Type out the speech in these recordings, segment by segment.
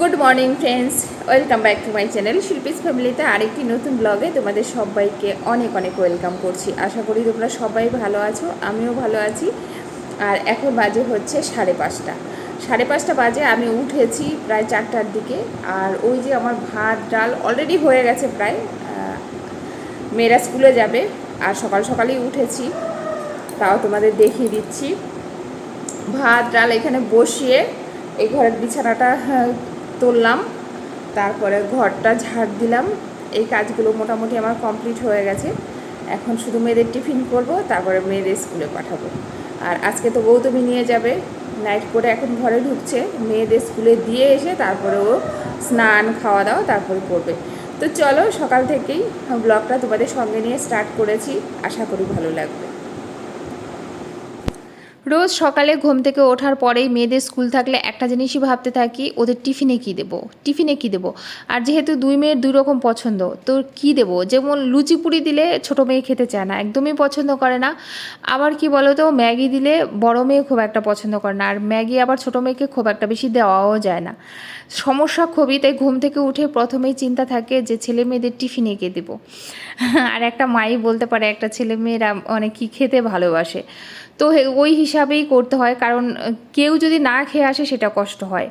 Good morning friends welcome back to my channel Shilpi's ফ্যামিলিতে আরেকটি নতুন ব্লগে তোমাদের সবাইকে অনেক অনেক ওয়েলকাম করছি। আশা করি তোমরা সবাই ভালো আছো আমিও ভালো আছি। আর এখন বাজে হচ্ছে সাড়ে পাঁচটা। সাড়ে পাঁচটা বাজে আমি উঠেছি প্রায় চারটার দিকে। আর ওই যে আমার ভাত ডাল অলরেডি হয়ে গেছে প্রায়। মেয়েরা স্কুলে যাবে। আর সকাল সকালেই উঠেছি। তাও তোমাদের দেখিয়ে দিচ্ছি। ভাত ডাল এখানে বসিয়ে এই ঘরের বিছানাটা হ্যাঁ, তুললাম, তারপরে ঘরটা ঝাড় দিলাম। এই কাজগুলো মোটামুটি আমার কমপ্লিট হয়ে গেছে। এখন শুধু মেয়েদের টিফিন করব, তারপরে মেয়েদের স্কুলে পাঠাবো। আর আজকে তো গৌতমী নিয়ে যাবে। নাইট করে এখন ঘরে ঢুকছে। মেয়েদের স্কুলে দিয়ে এসে তারপরে ও স্নান খাওয়া দাওয়া তারপরে করবে। তো চলো, সকাল থেকেই ব্লগটা তোমাদের সঙ্গে নিয়ে স্টার্ট করেছি। আশা করি ভালো লাগবে। রোজ সকালে ঘুম থেকে ওঠার পরেই মেয়েদের স্কুল থাকলে একটা জিনিসই ভাবতে থাকি, ওদের টিফিনে কি দেব? টিফিনে কি দেব? আর যেহেতু দুই মেয়ের দুই রকম পছন্দ, তো কি দেব? যেমন লুচি পুরি দিলে ছোটো মেয়ে খেতে চায় না, একদমই পছন্দ করে না। আবার কি বলো তো ম্যাগি দিলে বড় মেয়ে খুব একটা পছন্দ করে না, আর ম্যাগি আবার ছোটো মেয়েকে খুব একটা বেশি দেওয়াও যায় না। সমস্যা খুবই, তাই ঘুম থেকে উঠে প্রথমেই চিন্তা থাকে যে ছেলে মেয়েদের টিফিনে কে দেবো? আর একটা মাই বলতে পারে, একটা ছেলে মেয়েরা অনেক কী খেতে ভালোবাসে। তো ওই হিসাবেই করতে হয়। কারণ কেউ যদি না খেয়ে আসে, সেটা কষ্ট হয়।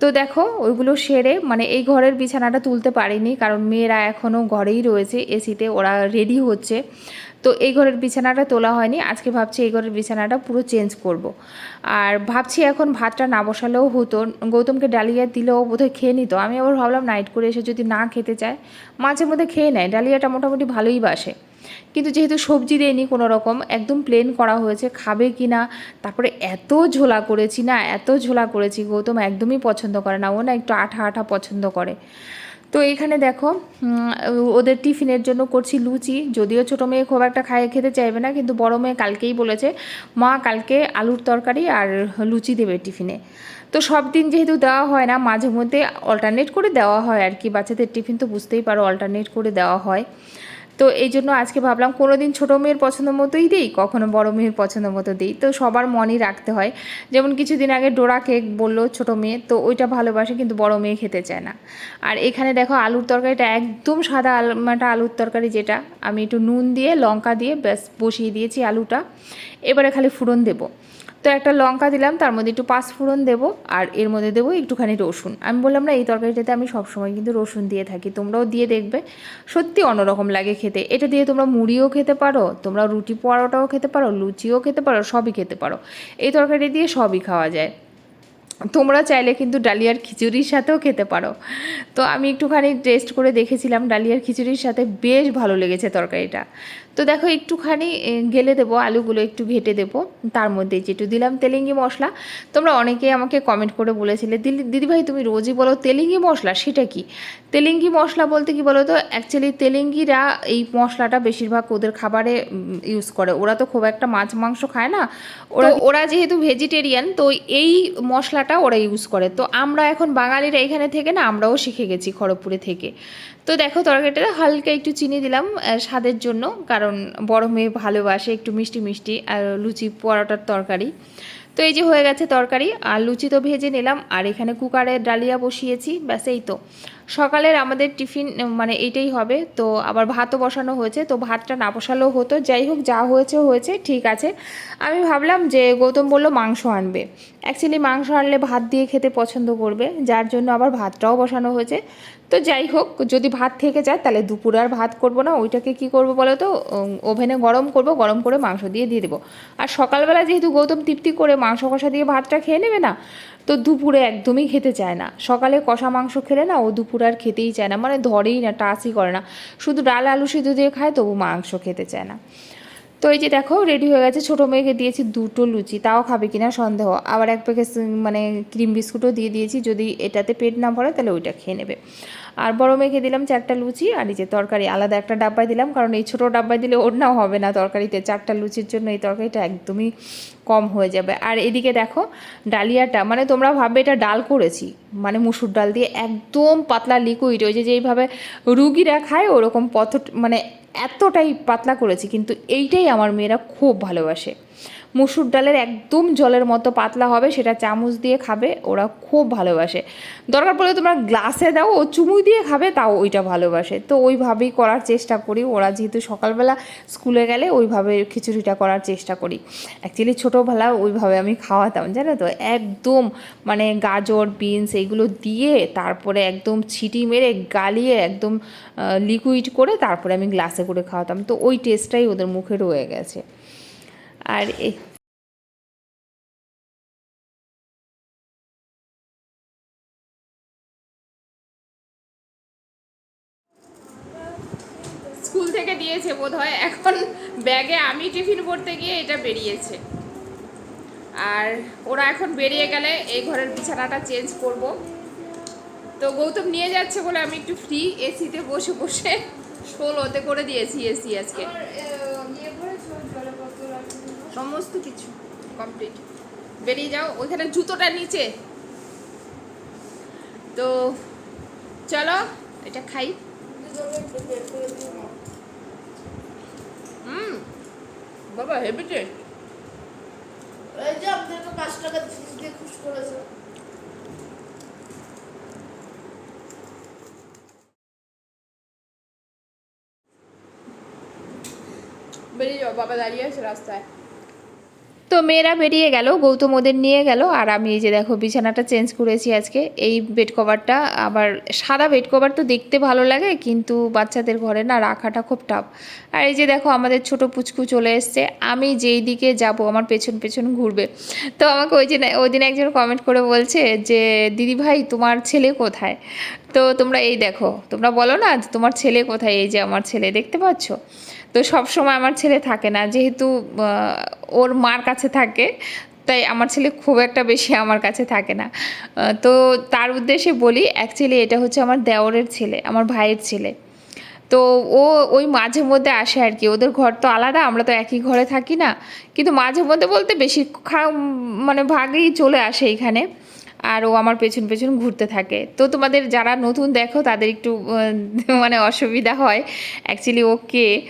তো দেখো, ওইগুলো সেরে মানে এই ঘরের বিছানাটা তুলতে পারিনি, কারণ মেয়েরা এখনও ঘরেই রয়েছে, এসিতে ওরা রেডি হচ্ছে। তো এই ঘরের বিছানাটা তোলা হয়নি, আজকে ভাবছি এই ঘরের বিছানাটা পুরো চেঞ্জ করব। আর ভাবছি এখন ভাতটা না বসালেও হতো, গৌতমকে ডালিয়া দিলেও বোধহয় খেয়ে নিত। আমি আবার ভাবলাম, নাইট করে এসে যদি না খেতে চায় মাঝে মধ্যে খেয়ে নেয়। ডালিয়াটা মোটামুটি ভালোই বাসে। কিন্তু যেহেতু সবজি দেয়নি কোনো রকম, একদম প্লেন করা হয়েছে, খাবে কি না, তারপরে এত ঝোলা করেছি না, এত ঝোলা করেছি গৌতম, একদমই পছন্দ করে না, ও না একটু আঠা আঠা পছন্দ করে। তো এখানে দেখো ওদের টিফিনের জন্য করছি লুচি, যদিও ছোটো মেয়ে খুব একটা খায়, খেতে চাইবে না, কিন্তু বড় মেয়ে কালকেই বলেছে, মা, কালকে আলুর তরকারি আর লুচি দেবে টিফিনে। তো সব দিন যেহেতু দেওয়া হয় না, মাঝে মধ্যে অল্টারনেট করে দেওয়া হয় আর কি, বাচ্চাদের টিফিন তো বুঝতেই পারো অল্টারনেট করে দেওয়া হয়। তো এই জন্য আজকে ভাবলাম কোনো দিন ছোটো মেয়ের পছন্দ মতোই দিই, কখনো বড় মেয়ের পছন্দ মতো দিই। তো সবার মনই রাখতে হয়। যেমন কিছুদিন আগে ডোরা কেক বলল ছোটো মেয়ে, তো ওইটা ভালোবাসে কিন্তু বড় মেয়ে খেতে চায় না। আর এখানে দেখো আলুর তরকারিটা একদম সাদা আলমাটা আলুর তরকারি যেটা, আমি একটু নুন দিয়ে, লঙ্কা দিয়ে ব্যাস বসিয়ে দিয়েছি আলুটা। এবারে খালি ফুরন দেবো। তো একটা লঙ্কা দিলাম, তার মধ্যে একটু পাঁচ ফোড়ন দেবো আর এর মধ্যে দেবো একটুখানি রসুন। আমি বললাম, না, এই তরকারিটাতে আমি সবসময় কিন্তু রসুন দিয়ে থাকি, তোমরাও দিয়ে দেখবে। সত্যি অন্যরকম লাগে খেতে। এটা দিয়ে তোমরা মুড়িও খেতে পারো, তোমরা রুটি পরোটাও খেতে পারো, লুচিও খেতে পারো, সবই খেতে পারো। এই তরকারি দিয়ে সবই খাওয়া যায়। তোমরা চাইলে কিন্তু ডালিয়ার খিচুড়ির সাথেও খেতে পারো। তো আমি একটুখানি টেস্ট করে দেখেছিলাম, ডালিয়ার খিচুড়ির সাথে বেশ ভালো লেগেছে তরকারিটা। তো দেখো একটুখানি গেলে দেবো আলুগুলো একটু ঘেটে দেবো। তার মধ্যে যেটু দিলাম তেলেঙ্গি মশলা। তোমরা অনেকেই আমাকে কমেন্ট করে বলেছিলে দিদি দিদিভাই তুমি রোজই বলো তেলেঙ্গি মশলা সেটা কি? তেলেঙ্গি মশলা বলতে কি বলো তো অ্যাকচুয়ালি তেলেঙ্গিরা এই মশলাটা বেশিরভাগ ওদের খাবারে ইউজ করে। ওরা তো খুব একটা মাছ মাংস খায় না। ওরা ওরা যেহেতু ভেজিটেরিয়ান তো এই মশলাটা ওরা ইউজ করে। তো আমরা এখন বাঙালিরা এখানে থেকে না আমরাও শিখে গেছি খড়গপুরে থেকে। তো দেখো তরকারিটা হালকা একটু চিনি দিলাম স্বাদের জন্য। কারণ বড় মেয়ে ভালোবাসে, একটু মিষ্টি মিষ্টি আর লুচি পরোটার তরকারি। তো এই যে হয়ে গেছে তরকারি, আর লুচি তো ভেজে নিলাম, আর এখানে কুকারে ডালিয়া বসিয়েছি, ব্যাস এই তো। সকালের আমাদের টিফিন মানে এইটাই হবে, তো আবার ভাতও বসানো হয়েছে, তো ভাতটা না বসালেও হতো, যাই হোক যা হয়েছে হয়েছে, ঠিক আছে। আমি ভাবলাম যে গৌতম বলল মাংস আনবে। অ্যাকচুয়ালি মাংস আনলে ভাত দিয়ে খেতে পছন্দ করবে, যার জন্য আবার ভাতটাও বসানো হয়েছে। তো যাই হোক, যদি ভাত থেকে যায় তাহলে দুপুরে আর ভাত করব না। ওইটাকে কি করব বলো তো? ওভেনে গরম করব, গরম করে মাংস দিয়ে দিয়ে দেবো। আর সকালবেলা যেহেতু গৌতম তৃপ্তি করে মাংস কষা দিয়ে ভাতটা খেয়ে নেবে না, তো দুপুরে একদমই খেতে চায় না। সকালে কষা মাংস খেলে না ও দুপুরে আর খেতেই চায় না মানে ধরেই না, টাচই করে না। শুধু ডাল আলু সিদ্ধ দিয়ে খায়, তবু মাংস খেতে চায় না। তো এই যে দেখো রেডি হয়ে গেছে। ছোটো মেয়েকে দিয়েছি দুটো লুচি, তাও খাবে কিনা সন্দেহ। আবার এক প্যাকেট মানে ক্রিম বিস্কুটও দিয়ে দিয়েছি। যদি এটাতে পেট না ভরে, তাহলে ওইটা খেয়ে নেবে। আর বড় মেয়েকে দিলাম চারটা লুচি আর এই যে তরকারি, আলাদা একটা ডাব্বায় দিলাম, কারণ এই ছোটো ডাব্বায় দিলে ওর নাও হবে না তরকারিতে। চারটা লুচির জন্য এই তরকারিটা একদমই কম হয়ে যাবে। আর এদিকে দেখো, ডালিয়াটা মানে তোমরা ভাববে এটা ডাল করেছি মানে মুসুর ডাল দিয়ে একদম পাতলা লিকুইড ওই যে যেইভাবে রুগীরা খায় ওরকম পথ মানে এতটাই পাতলা করেছি, কিন্তু এইটাই আমার মেয়েরা খুব ভালোবাসে। মুসুর ডালের একদম জলের মতো পাতলা হবে, সেটা চামচ দিয়ে খাবে, ওরা খুব ভালোবাসে। দরকার পড়লে তোমরা গ্লাসে দাও, ও চুমুই দিয়ে খাবে, তাও ওইটা ভালোবাসে। তো ওইভাবেই করার চেষ্টা করি। ওরা যেহেতু সকালবেলা স্কুলে গেলে, ওইভাবে খিচুড়িটা করার চেষ্টা করি। অ্যাকচুয়ালি ছোটোবেলা ওইভাবে আমি খাওয়াতাম, জানো তো? একদম মানে গাজর, বিনস এইগুলো দিয়ে তারপরে একদম ছিটি মেরে গালিয়ে একদম লিকুইড করে তারপরে আমি গ্লাসে করে খাওয়াতাম। তো ওই টেস্টটাই ওদের মুখে রয়ে গেছে। আর থেকে দিয়েছে বোধ হয় এখন ব্যাগে আমি টিফিন করতে গিয়ে এটা বেরিয়েছে। আর ওরা এখন বেরিয়ে গেলে এই ঘরের বিছানাটা চেঞ্জ করব। তো গৌতম নিয়ে যাচ্ছে বলে আমি একটু ফ্রি এসিতে বসে বসে ষোলোতে করে দিয়েছি এসি আজকে। সমস্ত কিছু কমপ্লিট বেরিয়ে যাও ওইখানে জুতোটা নিচে। তো চলো এটা খাই। হুম। বাবা হেভি টেস্ট এই যে আপনাকে পাঁচ টাকা দিয়ে খুশ করেছে। বেরিয়ে যাও বাবা দাঁড়িয়ে আছে রাস্তায়। তো মেয়েরা বেরিয়ে গেল, গৌতম ওদের নিয়ে গেল, আর আমি এই যে দেখো বিছানাটা চেঞ্জ করেছি আজকে, এই বেড কভারটা আবার সাদা বেড কভার তো দেখতে ভালো লাগে, কিন্তু বাচ্চাদের ঘরে না রাখাটা খুব টাফ আর এই যে দেখো আমাদের ছোট পুচকু চলে এসছে, আমি যেই দিকে যাব আমার পেছন পেছন ঘুরবে। তো আমাকে ওই যে ওই দিন একজন কমেন্ট করে বলছে যে, দিদি ভাই, তোমার ছেলে কোথায়? তো তোমরা এই দেখো, তোমরা বলো না তোমার ছেলে কোথায়? এই যে আমার ছেলে, দেখতে পাচ্ছ? তো সব সময় আমার ছেলে থাকে না, যেহেতু ওর মার কাছে থাকে, তাই আমার ছেলে খুব একটা বেশি আমার কাছে থাকে না। তো তার উদ্দেশ্যে বলি অ্যাকচুয়ালি এটা হচ্ছে আমার দেওরের ছেলে, আমার ভাইয়ের ছেলে। তো ও ওই মাঝে মধ্যে আসে আর কি, ওদের ঘর তো আলাদা, আমরা তো একই ঘরে থাকি না। কিন্তু মাঝে মধ্যে বলতে বেশি খা- মানে ভাগেই চলে আসে এখানে, আর ও আমার পেছন পেছন ঘুরতে থাকে। তো তোমাদের যারা নতুন দেখো, তাদের একটু মানে অসুবিধা হয়। অ্যাকচুয়ালি ও কে?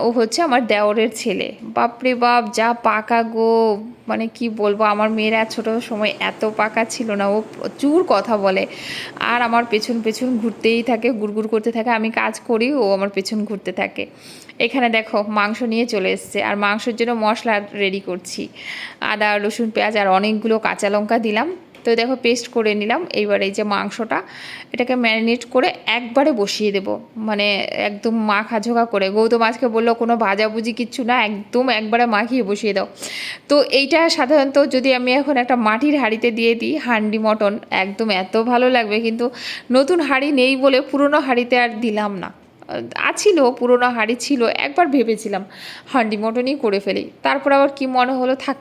ও হচ্ছে আমার দেওরের ছেলে। বাপরে বাপ, যা পাকা গো। মানে কি বলব, আমার মেয়েরা ছোট সময় এত পাকা ছিল না। ও প্রচুর কথা বলে। আর আমার পেছন পেছন ঘুরতেই থাকে, গুড়গুড় করতে থাকে। আমি কাজ করি, ও আমার পেছন ঘুরতে থাকে। এখানে দেখো, মাংস নিয়ে চলে এসছে। আর মাংসের জন্য মশলা রেডি করছি। আদা, রসুন, পেঁয়াজ আর অনেকগুলো কাঁচা লঙ্কা দিলাম। তো দেখো পেস্ট করে নিলাম। এইবার এই যে মাংসটা, এটাকে ম্যারিনেট করে একবারে বসিয়ে দেব। মানে একদম মাখা ঝোঁকা করে। গৌতম আজকে বলল, কোনো ভাজাভুজি কিচ্ছু না, একদম একবারে মাখিয়ে বসিয়ে দাও। তো এইটা সাধারণত যদি আমি এখন একটা মাটির হাঁড়িতে দিয়ে দিই হান্ডি মটন, একদম এত ভালো লাগবে। কিন্তু নতুন হাঁড়ি নেই বলে পুরনো হাঁড়িতে আর দিলাম না। আছিল, পুরোনো হাঁড়ি ছিল, একবার ভেবেছিলাম হান্ডি মটনই করে ফেলি। তারপর আবার কি মনে হলো, থাক,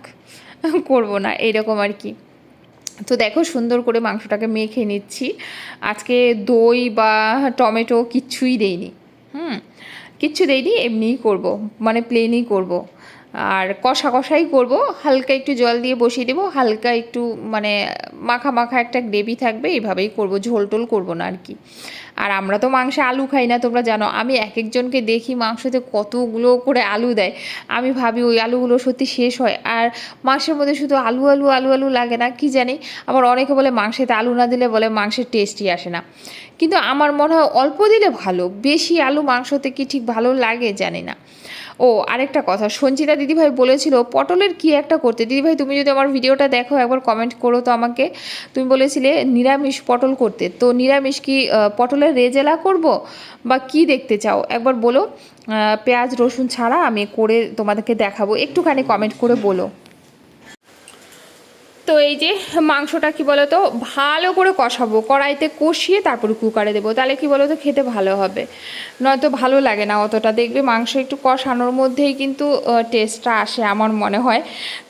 করব না, এইরকম আর কি। তো দেখো সুন্দর করে মাংসটাকে মেখে নিচ্ছি। আজকে দই বা টমেটো কিচ্ছুই দেইনি। হুম, কিচ্ছু দেইনি, এমনিই করব মানে প্লেনই করব। আর কষা কষাই করব, হালকা একটু জল দিয়ে বসিয়ে দেবো, হালকা একটু মানে মাখা মাখা একটা গ্রেভি থাকবে, এইভাবেই করব ঝোল টোল করব না আর কি। আর আমরা তো মাংসে আলু খাই না তোমরা জানো। আমি এক একজনকে দেখি মাংসতে কতগুলো করে আলু দেয়। আমি ভাবি ওই আলুগুলো সত্যি শেষ হয়। আর মাংসের মধ্যে শুধু আলু আলু আলু আলু লাগে না কি জানি? আবার অনেকে বলে মাংসেতে আলু না দিলে বলে মাংসের টেস্টই আসে না। কিন্তু আমার মনে হয় অল্প দিলে ভালো বেশি আলু মাংসতে কি ঠিক ভালো লাগে জানি না। ও আরেকটা কথা সঞ্চিতা দিদিভাই বলেছিল পটলের কি একটা করতে? দিদিভাই তুমি যদি আমার ভিডিওটা দেখো একবার কমেন্ট করো তো আমাকে। তুমি বলেছিলে নিরামিষ পটল করতে। তো নিরামিষ কি আহ, পটলের রেজেলা করব বা কি দেখতে চাও? একবার বলো পেঁয়াজ, রসুন ছাড়া আমি করে তোমাদেরকে দেখাবো। একটুখানি কমেন্ট করে বলো। তো এই যে মাংসটা কি বলো তো ভালো করে কষাবো, কড়াইতে কষিয়ে তারপরে কুকারে দেবো, তাহলে কি বলো তো খেতে ভালো হবে। নয়তো ভালো লাগে না অতটা, দেখবে মাংস একটু কষানোর মধ্যেই কিন্তু টেস্টটা আসে আমার মনে হয়।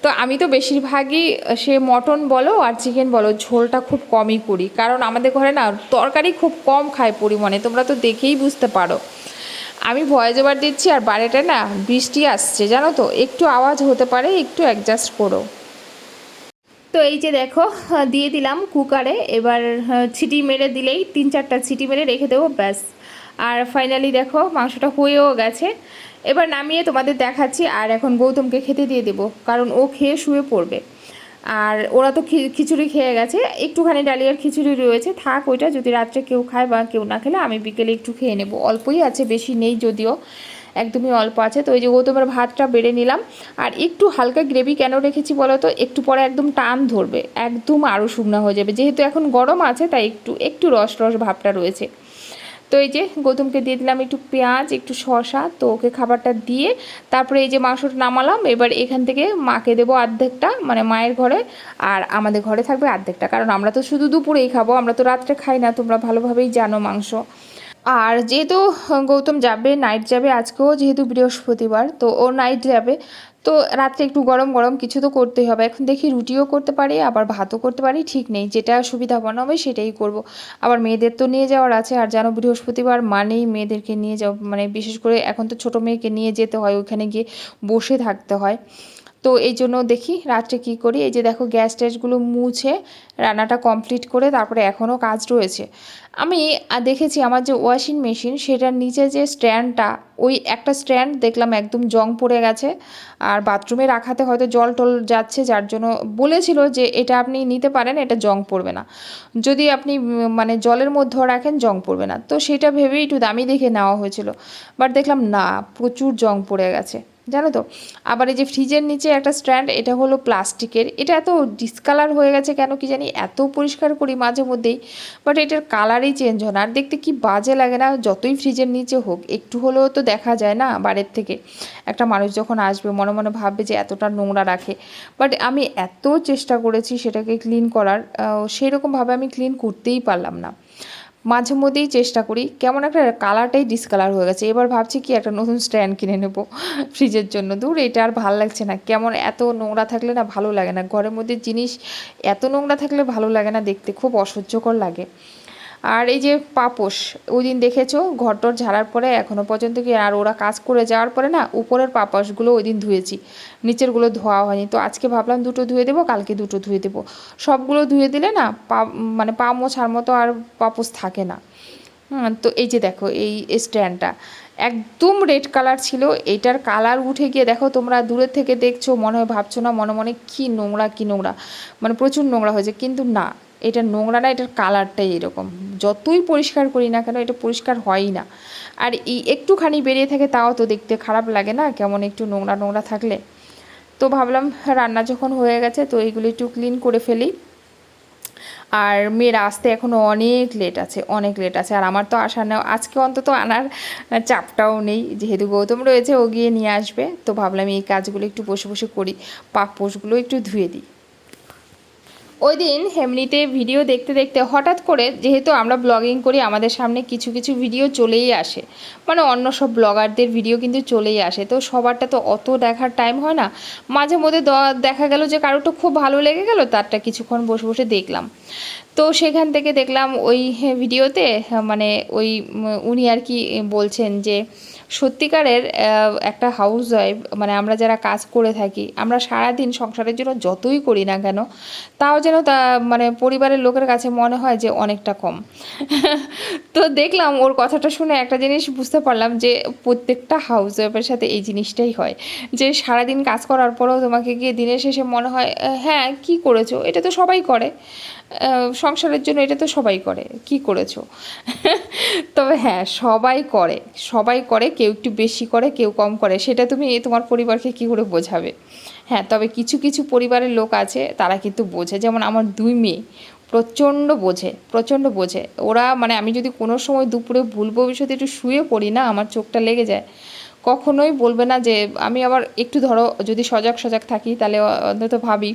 তো আমি তো বেশিরভাগই সে মটন বলো আর চিকেন বলো, ঝোলটা খুব কমই করি। কারণ আমাদের ঘরে না তরকারি খুব কম খায় পরিমাণে, তোমরা তো দেখেই বুঝতে পারো। আমি ভয়েস ওভার দিচ্ছি আর বাইরেটা না বৃষ্টি আসছে, জানো তো? একটু আওয়াজ হতে পারে, একটু অ্যাডজাস্ট করো। তো এই যে দেখো দিয়ে দিলাম কুকারে। এবার ছিটি মেরে দিলেই তিন চারটা ছিটি মেরে রেখে দেবো, ব্যাস। আর ফাইনালি দেখো, মাংসটা হয়েও গেছে। এবার নামিয়ে তোমাদের দেখাচ্ছি, আর এখন গৌতমকে খেতে দিয়ে দেবো, কারণ ও খেয়ে শুয়ে পড়বে। আর ওরা তো খিচুড়ি খেয়ে গেছে। একটুখানি ডালিয়ার খিচুড়ি রয়েছে, থাক ওইটা, যদি রাত্রে কেউ খায় বা কেউ না খেলে, আমি বিকেলে একটু খেয়ে নেব। অল্পই আছে, বেশি নেই যদিও। একদমই অল্প আছে। তো ওই যে ও গৌতমের ভাতটা বেড়ে নিলাম। আর একটু হালকা গ্রেভি কেন রেখেছি বলো তো একটু পরে একদম টান ধরবে। একদম আরও শুকনো হয়ে যাবে। যেহেতু এখন গরম আছে, তাই একটু একটু রস রস ভাবটা রয়েছে। তো এই যে গৌতমকে দিয়ে দিলাম একটু পেঁয়াজ, একটু শসা। তো ওকে খাবারটা দিয়ে তারপরে এই যে মাংসটা নামালাম। এবার এখান থেকে মাকে দেবো অর্ধেকটা মানে মায়ের ঘরে। আর আমাদের ঘরে থাকবে অর্ধেকটা কারণ আমরা তো শুধু দুপুরেই খাব। আমরা তো রাত্রে খাই না। তোমরা ভালোভাবেই জানো মাংস। আর যেহেতু গৌতম যাবে নাইট যাবে, আজকেও যেহেতু বৃহস্পতিবার, তো ও নাইট যাবে, তো রাত্রে একটু গরম গরম কিছু তো করতেই হবে। এখন দেখি রুটিও করতে পারি, আবার ভাতও করতে পারি, ঠিক নেই, যেটা সুবিধা হবে সেটাই করব। আবার মেয়েদের তো নিয়ে যাওয়ার আছে, আর যেন বৃহস্পতিবার মানেই মেয়েদেরকে নিয়ে যাও মানে বিশেষ করে এখন তো ছোটো মেয়েকে নিয়ে যেতে হয়, ওখানে গিয়ে বসে থাকতে হয়। তো এই জন্য দেখি রাত্রে কি করি। এই যে দেখো গ্যাস ট্যাসগুলো মুছে রান্নাটা কমপ্লিট করে তারপরে এখনও কাজ রয়েছে। আমি দেখেছি আমার যে ওয়াশিং মেশিন সেটার নিচে যে স্ট্যান্ডটা, ওই একটা স্ট্যান্ড দেখলাম একদম জং পড়ে গেছে। আর বাথরুমে রাখাতে হয়তো জল টল যাচ্ছে, যার জন্য বলেছিল যে এটা আপনি নিতে পারেন, এটা জং পড়বে না। যদি আপনি মানে জলের মধ্যেও রাখেন, জং পড়বে না। তো সেটা ভেবেই একটু দামি দেখে নেওয়া হয়েছিল। বাট দেখলাম না, প্রচুর জং পড়ে গেছে। জানো তো? আবার এই যে ফ্রিজের নিচে একটা স্ট্যান্ড, এটা হলো প্লাস্টিকের। এটা এত ডিসকালার হয়ে গেছে কেন কি জানি? এত পরিষ্কার করি মাঝে মধ্যেই। বাট এটার কালারই চেঞ্জ হয় না। আর দেখতে কি বাজে লাগে না? যতই ফ্রিজের নিচে হোক, একটু হলেও তো দেখা যায় না বাইরের থেকে। একটা মানুষ যখন আসবে, মনে মনে ভাববে যে এতটা নোংরা রাখে। বাট আমি এত চেষ্টা করেছি সেটাকে ক্লিন করার। সেই রকমভাবে আমি ক্লিন করতেই পারলাম না। মাঝে মধ্যেই চেষ্টা করি। কেমন একটা কালারটাই ডিসকালার হয়ে গেছে। এবার ভাবছি কি একটা নতুন স্ট্যান্ড কিনে নেব ফ্রিজের জন্য। দূর, এটা আর ভালো লাগছে না। কেমন এত নোংরা থাকলে না ভালো লাগে না। ঘরের মধ্যে জিনিস এত নোংরা থাকলে ভালো লাগে না দেখতে। খুব অসহ্যকর লাগে। আর এই যে পাপোশ, ওই দিন দেখেছ? ঘরটর ঝাড়ার পরে এখনও পর্যন্ত কি আর ওরা কাজ করে যাওয়ার পরে না উপরের পাপোশগুলো ওই দিন ধুয়েছি। নিচেরগুলো ধোয়া হয়নি। তো আজকে ভাবলাম দুটো ধুয়ে দেবো, কালকে দুটো ধুয়ে দেবো। সবগুলো ধুয়ে দিলে না পা মানে পা মোছার মতো আর পাপোশ থাকে না। তো এই যে দেখো, এই স্ট্যান্ডটা। একদম রেড কালার ছিল, এটার কালার উঠে গিয়ে দেখো তোমরা দূরের থেকে দেখছ, মনে হয় ভাবছ না, মনে মনে কী নোংরা কী নোংরা। মানে প্রচুর নোংরা হয়েছে, কিন্তু না। এটা নোংরা না এটার কালারটাই এরকম। যতই পরিষ্কার করি না কেন, এটা পরিষ্কার হয়ই না। আর এই একটুখানি বেরিয়ে থাকে তাও তো দেখতে খারাপ লাগে না, কেমন একটু নোংরা নোংরা থাকলে। তো ভাবলাম রান্না যখন হয়ে গেছে, তো এইগুলো একটু ক্লিন করে ফেলি। আর মেয়ের আসতে এখনও অনেক লেট আছে, অনেক লেট আছে। আর আমার তো আসা নেই, আজকে অন্তত আনার চাপটাও নেই। যেহেতু গৌতম রয়েছে, ও গিয়ে নিয়ে আসবে। তো ভাবলাম এই কাজগুলো একটু বসে বসে করি, পাপোশগুলো একটু ধুয়ে দিই। ওই দিন এমনিতে ভিডিও দেখতে দেখতে হঠাৎ করে যেহেতু আমরা ব্লগিং করি, আমাদের সামনে কিছু কিছু ভিডিও চলেই আসে। মানে অন্য সব ব্লগারদের ভিডিও কিন্তু চলেই আসে। তো সবারটা তো অত দেখার টাইম হয় না। মাঝে মধ্যে দেখা গেল যে কারোটা খুব ভালো লেগে গেল, তারটা কিছুক্ষণ বসে বসে দেখলাম। তো সেখান থেকে দেখলাম ওই ভিডিওতে মানে ওই উনি আর কি বলছেন যে সত্যিকারের একটা হাউস ওয়াইফ মানে আমরা যারা কাজ করে থাকি, আমরা সারাদিন সংসারের জন্য যতই করি না কেন, তাও যেন তা মানে পরিবারের লোকের কাছে মনে হয় যে অনেকটা কম। তো দেখলাম ওর কথাটা শুনে একটা জিনিস বুঝতে পারলাম যে প্রত্যেকটা হাউস ওয়াইফের সাথে এই জিনিসটাই হয়। যে সারাদিন কাজ করার পরেও তোমাকে গিয়ে দিনের শেষে মনে হয় হ্যাঁ কি করেছ? এটা তো সবাই করে। সংসারের জন্য এটা তো সবাই করে। কি করেছ? তবে হ্যাঁ সবাই করে। সবাই করে কেউ একটু বেশি করে, কেউ কম করে। সেটা তুমি তোমার পরিবারকে কী করে বোঝাবে? হ্যাঁ তবে কিছু কিছু পরিবারের লোক আছে, তারা কিন্তু বোঝে। যেমন আমার দুই মেয়ে, প্রচণ্ড বোঝে প্রচণ্ড বোঝে। ওরা মানে আমি যদি কোনো সময় দুপুরে ভুল ভবিষ্যতে একটু শুয়ে পড়ি না, আমার চোখটা লেগে যায় কখনোই বলবে না যে, আমি আবার একটু ধরো, যদি সজাগ সজাগ থাকি, তাহলে অন্তত ভাবি,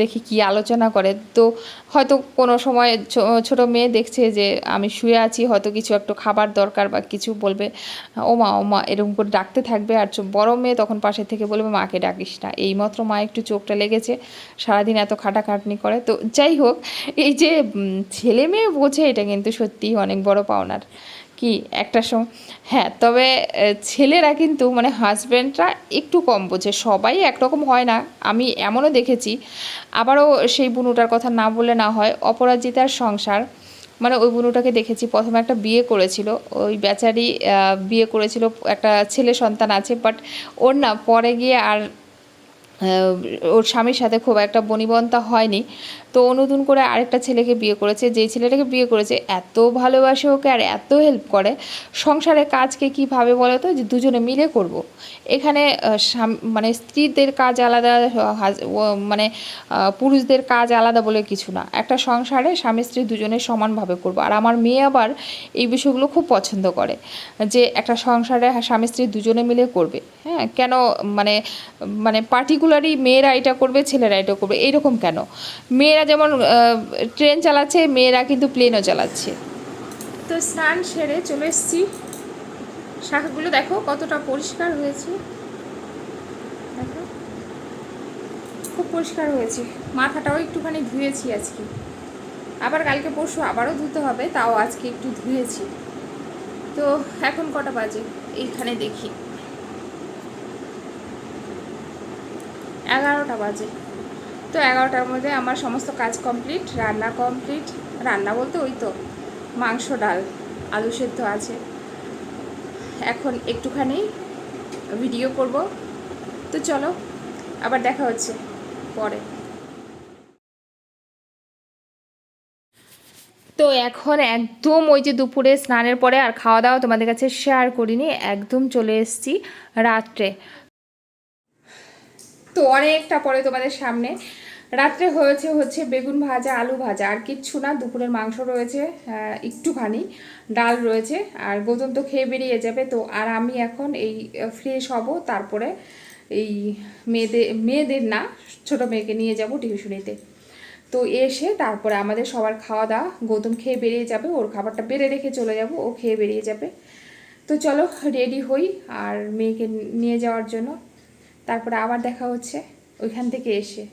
দেখি কি আলোচনা করে। তো হয়তো কোনো সময় ছোট মেয়ে দেখছে যে, আমি শুয়ে আছি, হয়তো কিছু একটু খাবার দরকার বা কিছু বলবে ও মা ও মা এরকম করে ডাকতে থাকবে। আর বড় মেয়ে তখন পাশে থেকে বলবে, মাকে ডাকিস না। এইমাত্র মা একটু চোখটা লেগেছে, সারাদিন এত খাটাখাটনি করে। তো যাই হোক, এই যে ছেলে মেয়ে বোঝে এটা কিন্তু সত্যিই অনেক বড় পাওনার। কি একটা সময় হ্যাঁ তবে ছেলেরা কিন্তু মানে হাজব্যান্ডরা একটু কম বোঝে। সবাই একরকম হয় না। আমি এমনও দেখেছি। আবারও সেই বুনুটার কথা না বলে না হয়। অপরাজিতার সংসার। মানে ওই বুনুটাকে দেখেছি, প্রথমে একটা বিয়ে করেছিল। ওই বেচারি বিয়ে করেছিল, একটা ছেলে সন্তান আছে বাট ওর না, পরে গিয়ে আর ওর স্বামীর সাথে খুব একটা বনিবন্তা হয়নি। তো নতুন করে আরেকটা ছেলেকে বিয়ে করেছে। যেই ছেলেটাকে বিয়ে করেছে, এত ভালোবাসে ওকে আর এত হেল্প করে। সংসারের কাজকে কীভাবে বলো তো? যে দুজনে মিলে করব। এখানে মানে স্ত্রীদের কাজ আলাদা মানে পুরুষদের কাজ আলাদা বলে কিছু না। একটা সংসারে স্বামী স্ত্রী দুজনে সমানভাবে করব। আর আমার মেয়ে আবার এই বিষয়গুলো খুব পছন্দ করে, যে একটা সংসারে স্বামী স্ত্রী দুজনে মিলে করবে। হ্যাঁ কেন মানে মানে পার্টিকুলারই মেয়েরা এটা করবে, ছেলেরা এটা করবে এইরকম কেন? মেয়েরা যেমন ট্রেন চালাচ্ছে, মেয়েরা কিন্তু প্লেনও চালাচ্ছে। তো স্নান সেরে চলে এসেছি। শাখাগুলো দেখো কতটা পরিষ্কার হয়েছে। দেখো। খুব পরিষ্কার হয়েছে। মাথাটাও একটুখানি ধুয়েছি আজকে। আবার কালকে পরশু আবারও ধুতে হবে, তাও আজকে একটু ধুয়েছি। তো এখন কটা বাজে? এইখানে দেখি। এগারোটা বাজে। তো এগারোটার মধ্যে আমার সমস্ত কাজ কমপ্লিট রান্না কমপ্লিট রান্না বলতে ওই তো, মাংস, ডাল, আলু সেদ্ধ আছে। এখন একটুখানি ভিডিও করব। তো চলো, আবার দেখা হচ্ছে পরে। তো এখন একদম ওই যে দুপুরে স্নানের পরে আর খাওয়া দাওয়া তোমাদের কাছে শেয়ার করিনি, একদম চলে এসেছি রাত্রে। তো অনেকটা পরে তোমাদের সামনে। রাত্রে হয়েছে হচ্ছে বেগুন ভাজা, আলু ভাজা। আর কিচ্ছু না, দুপুরের মাংস রয়েছে একটুখানি ডাল রয়েছে। আর গৌতম তো খেয়ে বেরিয়ে যাবে, তো আর আমি এখন এই ফ্রেশ হব। তারপরে এই মেয়েদের মেয়েদের না, ছোট মেয়েকে নিয়ে যাব টিউশনিতে তো এসে তারপরে আমাদের সবার খাওয়া দাওয়া। গৌতম খেয়ে বেরিয়ে যাবে, ওর খাবারটা বেড়ে রেখে চলে যাব, ও খেয়ে বেরিয়ে যাবে। তো চলো রেডি হই আর মেয়েকে নিয়ে যাওয়ার জন্য। তারপরে আবার দেখা হচ্ছে ওইখান থেকে এসে।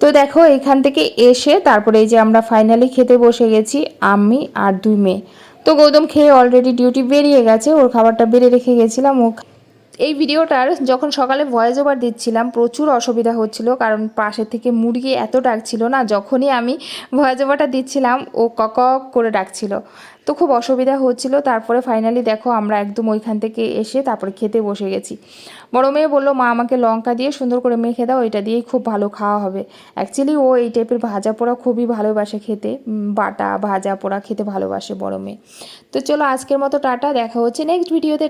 তো দেখো, এখান থেকে এসে তারপরে এই যে আমরা ফাইনালি খেতে বসে গেছি, আমি আর দুই মেয়ে। তো গৌতম খেয়ে অলরেডি ডিউটি বেরিয়ে গেছে, ওর খাবারটা বেড়ে রেখে গেছিলাম। ও এই ভিডিওটার যখন সকালে ভয়েস ওভার দিচ্ছিলাম, প্রচুর অসুবিধা হচ্ছিল, কারণ পাশে থেকে মুরগি এত ডাকছিল না, যখনই আমি ভয়েস ওভারটা দিচ্ছিলাম, ও কক করে ডাকছিল। তো খুব অসুবিধা হচ্ছিল। তারপরে ফাইনালি দেখো আমরা একদম ওইখান থেকে এসে তারপরে খেতে বসে গেছি। বড় মেয়ে বলল, মা, আমাকে লঙ্কা দিয়ে সুন্দর করে মেখে দাও, এটা দিয়েই খুব ভালো খাওয়া হবে। অ্যাকচুয়ালি ও এই টাইপের ভাজা পোড়া খুবই ভালোবাসে খেতে। বাটা, ভাজা পোড়া খেতে ভালোবাসে বড় মেয়ে। তো চলো আজকের মতো টাটা, দেখা হচ্ছে নেক্সট ভিডিওতে